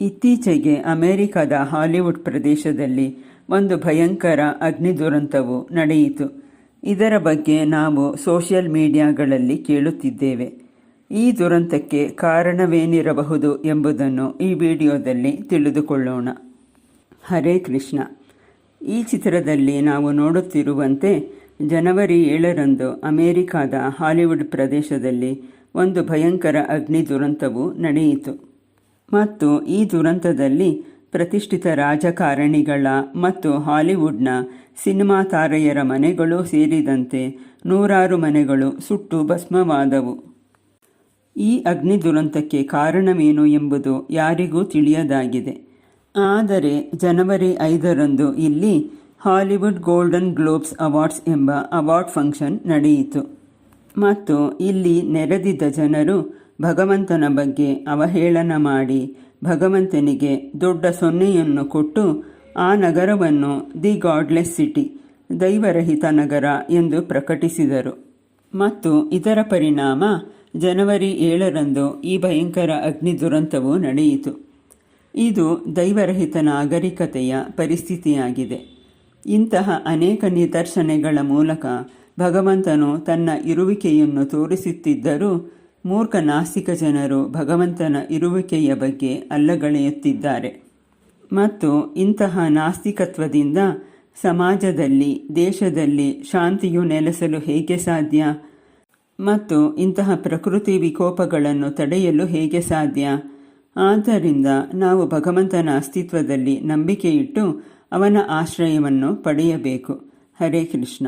ಇತ್ತೀಚೆಗೆ ಅಮೆರಿಕದ ಹಾಲಿವುಡ್ ಪ್ರದೇಶದಲ್ಲಿ ಒಂದು ಭಯಂಕರ ಅಗ್ನಿ ದುರಂತವು ನಡೆಯಿತು. ಇದರ ಬಗ್ಗೆ ನಾವು ಸೋಷಿಯಲ್ ಮೀಡಿಯಾಗಳಲ್ಲಿ ಕೇಳುತ್ತಿದ್ದೇವೆ. ಈ ದುರಂತಕ್ಕೆ ಕಾರಣವೇನಿರಬಹುದು ಎಂಬುದನ್ನು ಈ ವಿಡಿಯೋದಲ್ಲಿ ತಿಳಿದುಕೊಳ್ಳೋಣ. ಹರೇ ಕೃಷ್ಣ. ಈ ಚಿತ್ರದಲ್ಲಿ ನಾವು ನೋಡುತ್ತಿರುವಂತೆ ಜನವರಿ ಏಳರಂದು ಅಮೆರಿಕಾದ ಹಾಲಿವುಡ್ ಪ್ರದೇಶದಲ್ಲಿ ಒಂದು ಭಯಂಕರ ಅಗ್ನಿ ದುರಂತವು ನಡೆಯಿತು. ಮತ್ತು ಈ ದುರಂತದಲ್ಲಿ ಪ್ರತಿಷ್ಠಿತ ರಾಜಕಾರಣಿಗಳ ಮತ್ತು ಹಾಲಿವುಡ್ನ ಸಿನಿಮಾ ತಾರೆಯರ ಮನೆಗಳು ಸೇರಿದಂತೆ ನೂರಾರು ಮನೆಗಳು ಸುಟ್ಟು ಭಸ್ಮವಾದವು. ಈ ಅಗ್ನಿ ದುರಂತಕ್ಕೆ ಕಾರಣವೇನು ಎಂಬುದು ಯಾರಿಗೂ ತಿಳಿಯದಾಗಿದೆ. ಆದರೆ ಜನವರಿ ಐದರಂದು ಇಲ್ಲಿ ಹಾಲಿವುಡ್ ಗೋಲ್ಡನ್ ಗ್ಲೋಬ್ಸ್ ಅವಾರ್ಡ್ಸ್ ಎಂಬ ಅವಾರ್ಡ್ ಫಂಕ್ಷನ್ ನಡೆಯಿತು. ಮತ್ತು ಇಲ್ಲಿ ನೆರೆದಿದ್ದ ಜನರು ಭಗವಂತನ ಬಗ್ಗೆ ಅವಹೇಳನ ಮಾಡಿ ಭಗವಂತನಿಗೆ ದೊಡ್ಡ ಸೊನ್ನೆಯನ್ನು ಕೊಟ್ಟು ಆ ನಗರವನ್ನು ದಿ ಗಾಡ್ಲೆಸ್ ಸಿಟಿ, ದೈವರಹಿತ ನಗರ ಎಂದು ಪ್ರಕಟಿಸಿದರು. ಮತ್ತು ಇದರ ಪರಿಣಾಮ ಜನವರಿ ಏಳರಂದು ಈ ಭಯಂಕರ ಅಗ್ನಿ ದುರಂತವು ನಡೆಯಿತು. ಇದು ದೈವರಹಿತ ನಾಗರಿಕತೆಯ ಪರಿಸ್ಥಿತಿಯಾಗಿದೆ. ಇಂತಹ ಅನೇಕ ನಿದರ್ಶನಗಳ ಮೂಲಕ ಭಗವಂತನು ತನ್ನ ಇರುವಿಕೆಯನ್ನು ತೋರಿಸುತ್ತಿದ್ದರೂ ಮೂರ್ಖ ನಾಸ್ತಿಕ ಜನರು ಭಗವಂತನ ಇರುವಿಕೆಯ ಬಗ್ಗೆ ಅಲ್ಲಗಳೆಯುತ್ತಿದ್ದಾರೆ. ಮತ್ತು ಇಂತಹ ನಾಸ್ತಿಕತ್ವದಿಂದ ಸಮಾಜದಲ್ಲಿ, ದೇಶದಲ್ಲಿ ಶಾಂತಿಯು ನೆಲೆಸಲು ಹೇಗೆ ಸಾಧ್ಯ? ಮತ್ತು ಇಂತಹ ಪ್ರಕೃತಿ ವಿಕೋಪಗಳನ್ನು ತಡೆಯಲು ಹೇಗೆ ಸಾಧ್ಯ? ಆದ್ದರಿಂದ ನಾವು ಭಗವಂತನ ಅಸ್ತಿತ್ವದಲ್ಲಿ ನಂಬಿಕೆಯಿಟ್ಟು ಅವನ ಆಶ್ರಯವನ್ನು ಪಡೆಯಬೇಕು. ಹರೇ ಕೃಷ್ಣ.